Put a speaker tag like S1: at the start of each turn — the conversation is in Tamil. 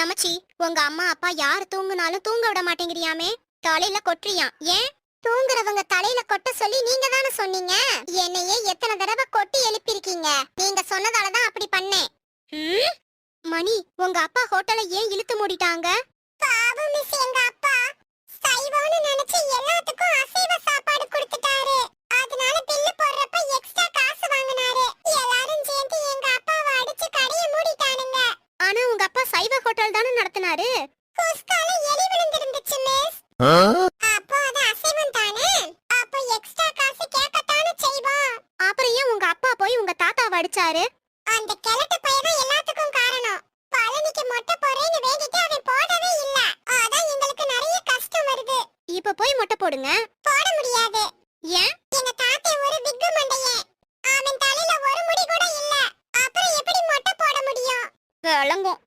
S1: தமச்சி உங்க அம்மா அப்பா யாரு தூங்குனாலும் தூங்க விட மாட்டேங்கிறியாமே? தலையில கொட்டுறியாம். ஏன்? தூங்குறவங்க தலையில கொட்ட சொல்லி நீங்க தானே சொன்னீங்க? என்னையே எத்தனை தடவை கொட்டி எழுப்பியிருக்கீங்க? நீங்க சொன்னதாலதான் அப்படி பண்ணேன். ம்? மணி உங்க அப்பா ஹோட்டலை ஏன் இழுத்து மூடிட்டாங்க? உங்க அப்பா சைவ ஹோட்டல் தானே நடத்தினாரு? குஸ்கால எலி விழுந்திருந்துச்சு மிஸ். அப்போ அது அசைவம் தானே? அப்போ எக்ஸ்ட்ரா காசு கேட்கத்தானே செய்வோம் அப்புறம் ஏன் உங்க அப்பா போய் உங்க தாத்தாவை அடிச்சாரு? அந்த கிழட்டு பையன் எல்லாத்துக்கும் காரணம். பழனிக்கு மொட்டை போறேன்னு வேண்டிட்டு அவன் போடவே இல்ல. அதான் எங்களுக்கு நிறைய கஷ்டம் வருது. இப்ப போய் மொட்டை போடுங்க. போட முடியாது. ஏன்? எங்க தாத்தா ஒரு விக்கு மண்டையன் அவன் தலையில ஒரு முடி கூட இல்ல. அப்புறம் எப்படி மொட்டை போட முடியும்? விளங்கும்